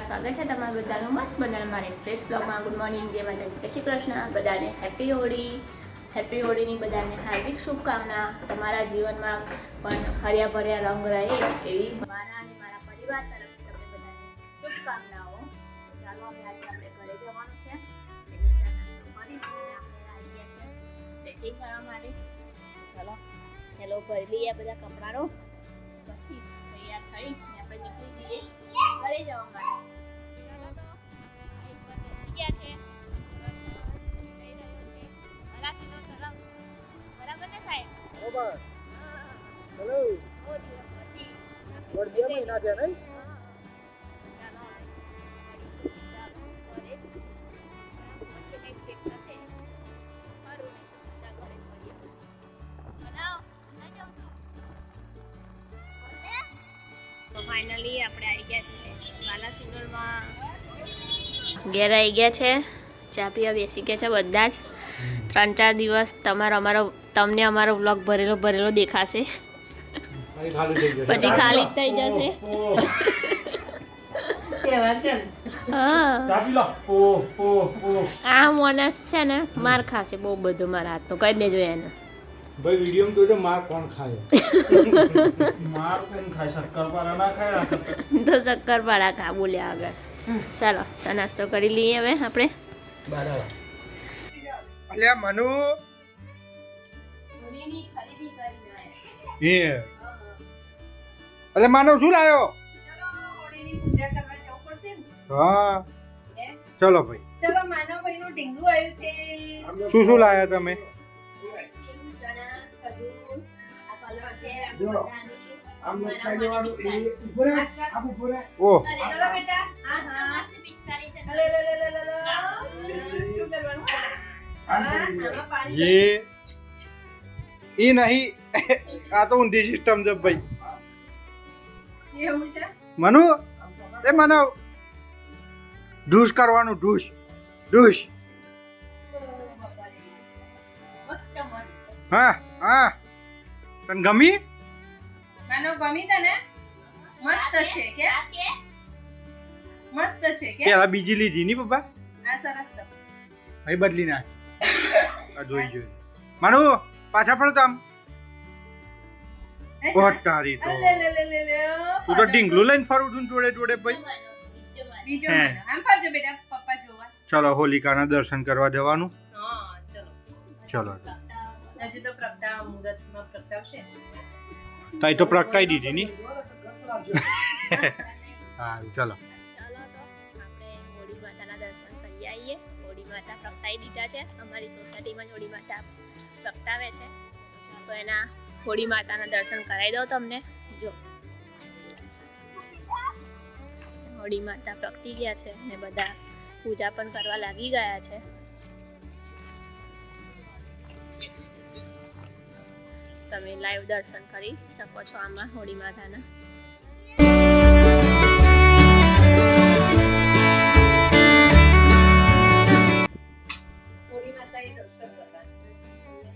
સ્વાગત છે તમારા બધાનું મસ્ત બધાને મારી ફ્રેશ બ્લોગમાં ગુડ મોર્નિંગ જય માતાજી, જય શ્રી કૃષ્ણ. બધાને હેપી હોળી. હેપી હોળીની બધાને હાર્દિક શુભકામના. તમારા જીવનમાં પણ હર્યા ભર્યા રંગ રહે એવી મારા અને મારા પરિવાર તરફથી તમને બધાને શુભકામનાઓ. ચાલો હવે આજે આપણે ઘરે જવાનું છે. આપણે આવી ગયા છે. પેકિંગ કરવા માટે? ચાલો હેલો ભરી લઈએ બધા કપડાનો. પછી તૈયાર થઈ આપણે નીકળી જઈએ ઘરે જવા માટે ગયા છે તરફ બરાબર ને સાહેબ. બરોબર. દિવસ નથી દોઢ બે મહિના છે નહીં? ફાઇનલી આપણે આવી ગયા છીએ બાલા સિંગલમાં ઘેર આવી ગયા છે ચા પીવા બેસી ગયા છે બધા જ. ત્રણ ચાર દિવસ તમારો અમારો તમને અમારો વ્લોગ ભરેલો ભરેલો દેખાશે. પછી ખાલી જ થઈ જશે. હા. ચાપી લો. ઓ ઓ ઓ આ માણસ છે ને માર ખાશે બહુ બધું મારા હાથનો. કહી દેજો એને. ભાઈ વીડિયો તો જો માર કોણ ખાય? માર કોણ ખાય? શક્કરપારા ના ખાય? તો શક્કરપારા ખા બોલ્યા આગળ. ચાલો તો નાસ્તો કરી લઈએ હવે આપણે. અલ્યા મનુ? એ. અલે માનવ શું લાયો? હા. ચલો ભાઈ. ચલો માનવભાઈ નું ઢીંગલું આવ્યું છે શું શું લાયા તમે? ઓહ ચલો બેટા. હા હા. લે લે લે લે લે લે શું શું કરવાનું. હા. પાણી ये એ નહીં. આ તો ઊંધી સિસ્ટમ છે ભાઈ. એવું છે? મનુ? એ મને ઢૂસ કરવાનું ઢૂસ. ઢૂસ. મસ્ત મસ્ત. હા હા. તને ગમી? માનવ ગમી તને? મસ્ત છે કે? મસ્ત છે કે? પેલા બીજી લીધી ની પપ્પા? હા સરસ છે ભાઈ બદલી નાખ. આ જોઈ જોઈ. માનુ પાછા પડો આમ ઓ તારી તો. લે લે લે લે લે તું તો ઢીંગલું લઈને ફરું છું જોડે જોડે ભાઈ. બીજો હે. આમ ફરજો બેટા પપ્પા જોવા. ચલો હોલિકાના દર્શન કરવા જવાનું. હા ચલો. ચલો. હજુ તો પ્રગટા મુહૂર્તમાં પ્રગટાવશે. તાઈ તો પ્રગટાઈ દીધી ની સારું ચલો. આપણે હોળી માતાના દર્શન કરી આવીએ હોળી માતા પ્રગટાઈ દીધા છે અમારી સોસાયટીમાં હોળી માતા પ્રગટાવે છે તો એના હોળી માતાના દર્શન કરાવી દઉં તમને જો હોળી માતા પ્રગટી ગયા છે ને બધા પૂજા પણ કરવા લાગી ગયા છે. તમે લાઈવ દર્શન કરી શકો છો આમાં હોળી માતાના.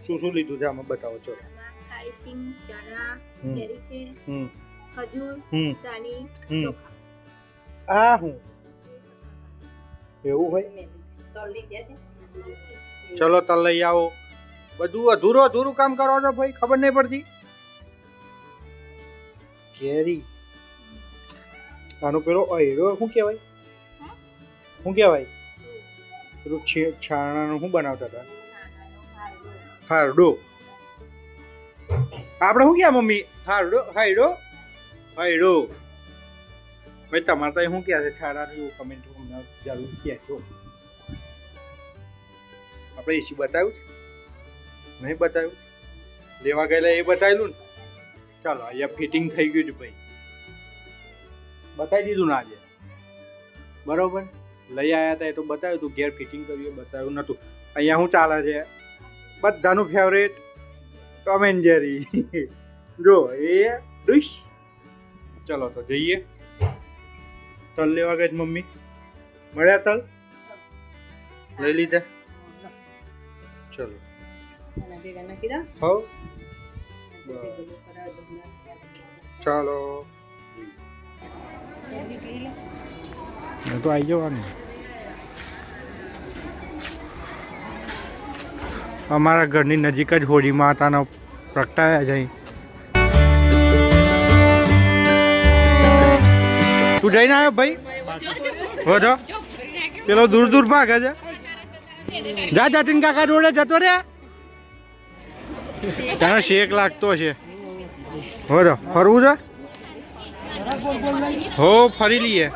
શું શું લીધું છે આમાં બતાવો છો? ખારી સિંગ ચણા હમ. કેરી છે હમ. ખજૂર દાણી આ હું. એવું હોય? તલ ચલો તલ લઈ આવો. બધું અધૂરું અધૂરું કામ કરો છો ભાઈ ખબર નહીં પડતી. કેરી. આનો પેલો અહીડો શું કહેવાય? શું કહેવાય? પેલું છે- છાણાનું શું બનાવતા હતા? હારડો. આપણે શું કહેવા મમ્મી? હારડો હાઈડો હાઈડો ભાઈ તમારે તો શું કહે છે છાણાનું એવું કમેન્ટ હમણાં જરૂર કહેજો. આપણે એસી બતાવ્યું છે? નહીં બતાવ્યું? લેવા ગયેલા એ બતાવેલું ને? ચાલો અહીંયા ફિટિંગ થઈ ગયું છે ભાઈ. બતાવી દીધું ને આજે. બરોબર? લઈ આવ્યા હતા એ તો બતાવ્યું તું ઘેર ફિટિંગ કર્યું એ બતાવ્યું નહોતું. અહીંયા શું ચાલે છે? બધાનું ફેવરેટ ટોમ એન્ડ જેરી જો એ ડિશ. ચલો તો જઈએ. તલ લેવા ગઈ મમ્મી. મળ્યા તલ? લઈ લીધા? ચલો. આના ભેગા નાખી દો હો તો ચાલો તો આવી જવાનું. અમારા ઘરની નજીક જ હોળી માતાનો પ્રગટાયા છે અહીં. તું જઈને આવ્યો ભાઈ? વધો પેલો દૂર દૂર ભાગે છે. જા જતીન કાકા જોડે જતો રે ત્યાં શેક લાગતો છે. વધો ફરવું છે? હો ફરી લઈએ.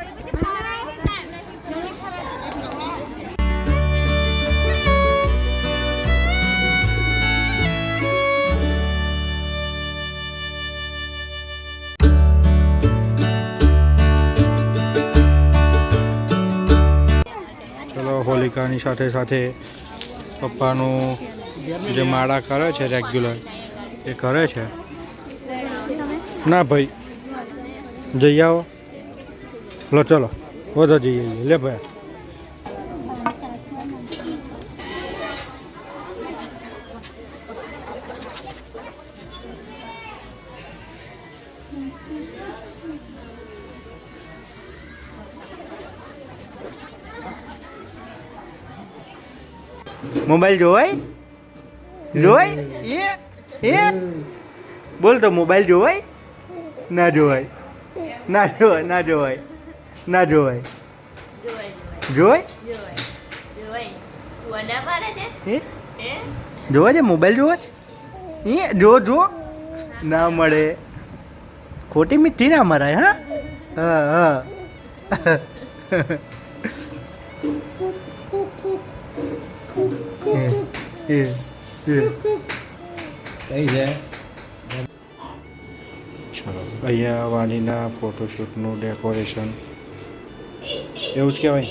હોલિકાની સાથે સાથે પપ્પાનું જે માળા કરે છે રેગ્યુલર એ કરે છે? ના ભાઈ. જઈ આવો. લો, ચલો. વધો જઈ આવીએ. લે ભાઈ. મોબાઈલ જોવાય જોવાય? એ? એ? બોલ તો મોબાઈલ જોવાય? ના જોવાય. ના જોવાય ના જોવાય. ના જોવાય. જોવાય? પાડે છે એ જોવા? છે મોબાઈલ એ, જો જો. ના મળે. ખોટી મીઠી ના મરાય, હા? હા હા. એ કઈ છે ચલો, અહીંયા વાણીના ફોટોશૂટનું ડેકોરેશન. એવું જ કહેવાય.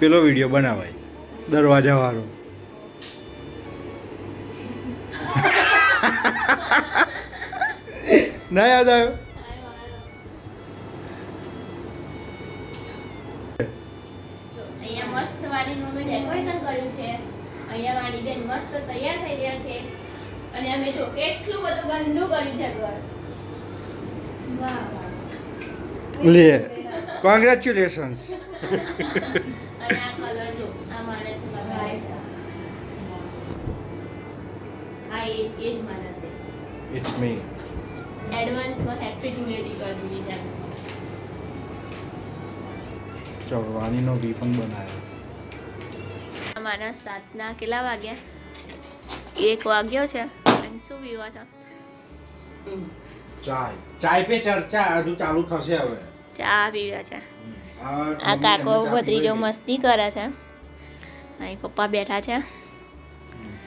પેલો વીડિયો બનાવાય દરવાજા વાળો ના યાદ આવ્યો? અહીંયા બેન મસ્ત તૈયાર થઈ રહ્યા છે. અને અમે જો કેટલું બધું ગંદુ કર્યું છે ઘર. વાહ વાહ. લે કોંગ્રેચ્યુલેશન્સ અને આ કલર જો આ માણસ લગાવે છે. આ એ એ જ માણસ છે. ઇટ્સ મી એડવાન્સમાં હેપી ધૂળેટી કરી દીધી વી પણ બનાવ્યો. આ સાતના કેટલા વાગ્યા? એક વાગ્યો છે. અને શું પીવા છે? ચાય. ચાય પે ચર્ચા. હજુ ચાલુ થશે હવે. ચા પીવા છે. આ કાકો ભત્રીજો મસ્તી કરે છે. અહીં પપ્પા બેઠા છે.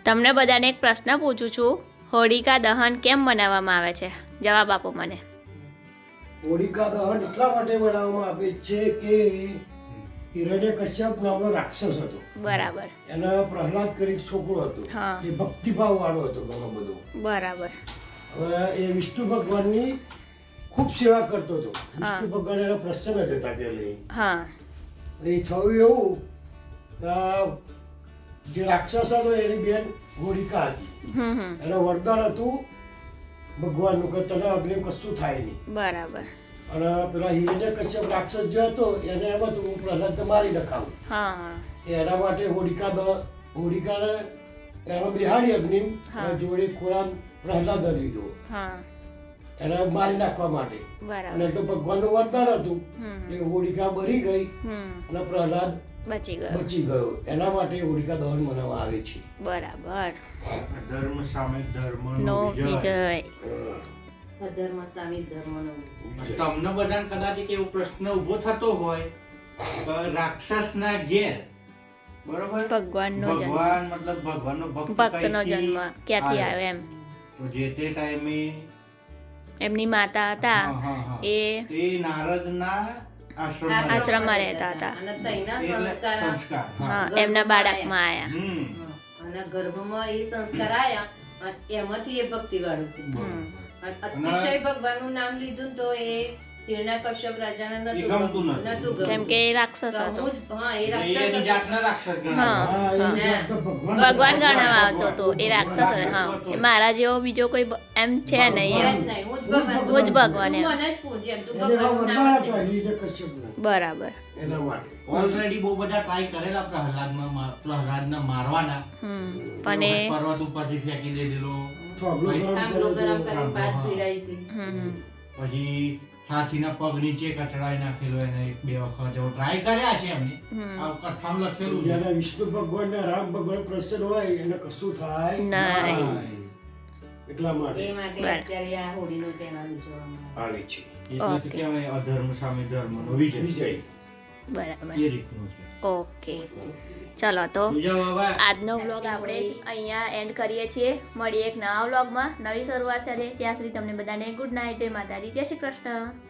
તમને બધાને એક પ્રશ્ન પૂછું છું. હોળિકા દહન કેમ મનાવવામાં આવે છે? જવાબ આપો મને. હોલિકા દહન એટલા માટે બનાવવામાં આવે છે કે હિરણ્ય કશ્યપ નામનો રાક્ષસ હતો. બરાબર. એનો પ્રહલાદ કરી છોકરો હતો. એ ભક્તિભાવ વાળો હતો ઘણો બધો. બરાબર. હવે એ વિષ્ણુ ભગવાનની ખૂબ સેવા કરતો હતો. વિષ્ણુ ભગવાન એના પ્રસન્ન થતા પહેલે. હા. એ થયું એવું જે રાક્ષસ હતો એની બેન ગોળિકા હતી. એનું વરદાન હતું ભગવાનનું કે તને અગ્નિ કશું થાય નહીં. બરાબર. અને પેલા હિરણ્ય કશ્યપ રાક્ષસ જે હતો એને એમ હતું હું પ્રહલાદને મારી નખાવું. એના માટે હોડિકા દ એનો બિહાડી અગ્નિ જોડે ખોરાક પ્રહલાદ લીધો. એને મારી નાખવા માટે. અને તો ભગવાનનું વરદાન હતું. એટલે હોલિકા બળી ગઈ હમ. અને પ્રહલાદ બચી ગયો. બચી ગયો. એના માટે હોલિકા દહન મનાવવામાં આવે છે. બરાબર. ધર્મ સામે ધર્મનો નો વિજય. અધર્મ સામી ધર્મનો તમને બધાને કદાચ એક એવો પ્રશ્ન ઊભો થતો હોય કે રાક્ષસના ઘેર બરોબર? ભગવાનનો જન્મ. ભગવાન મતલબ ભગવાનનો ભક્ત ભક્તનો જન્મ ક્યાંથી આવ્યો? એમ? તો જે તે ટાઈમે એમની માતા હતા. એ એ નારદના આશ્રમમાં રહેતા હતા. સંસ્કાર એમના બાળકમાં આયા અને ગર્ભમાં એ સંસ્કાર આયા એમાંથી એ ભક્તિ વાળું થયું અતિશય ભગવાનનું નામ લીધું તો એ હિરણ્યકશ્યપ રાજાને એ નતું નતું. કેમ કે એ રાક્ષસ તો હતો. હા એ રાક્ષસ જાતના રાક્ષસ તો ભગવાન ભગવાન આવતો હતો. એ રાક્ષસ હતો હા. એ મારા જેવો બીજો કોઈ એમ છે નહીં. હું જ ભગવાન. હું જ ભગવાન એમ. મને જ પૂછ એમ, તું એને એવા ભગવાનનું વરદાન નામ આપ્યા જ બરાબર. ઓલરેડી બહુ બધા ટ્રાય કરેલા પ્રહલાદમાં પ્રહલાદને મારવાના. હમ. પણ એ પર્વત ઉપરથી ફેંકી દીધેલો. પછી હાથીના પગ નીચે કચડાઈ નાખેલો એને એક બે વખત એવો ટ્રાય કર્યા છે એમને. આ કથામાં લખેલું છે. જેને વિષ્ણુ ભગવાન ને રામ ભગવાન પ્રસન્ન હોય એને કશું થાય નહીં. એટલા માટે. એ માટે અત્યારે આ હોળીનો તહેવાર ઉજવવામાં આવે. આવે છે. એટલે. કહેવાય અધર્મ સામે ધર્મનો નો વિજય. બરાબર. એ રીતનું છે. ઓકે. ચલો તો આજનો વ્લોગ આપણે અહીંયા એન્ડ કરીએ છીએ. મળીએ એક નવા વ્લોગમાં નવી શરૂઆત સાથે. ત્યાં સુધી તમને બધાને ગુડ નાઇટ જય માતાજી. જય શ્રી કૃષ્ણ.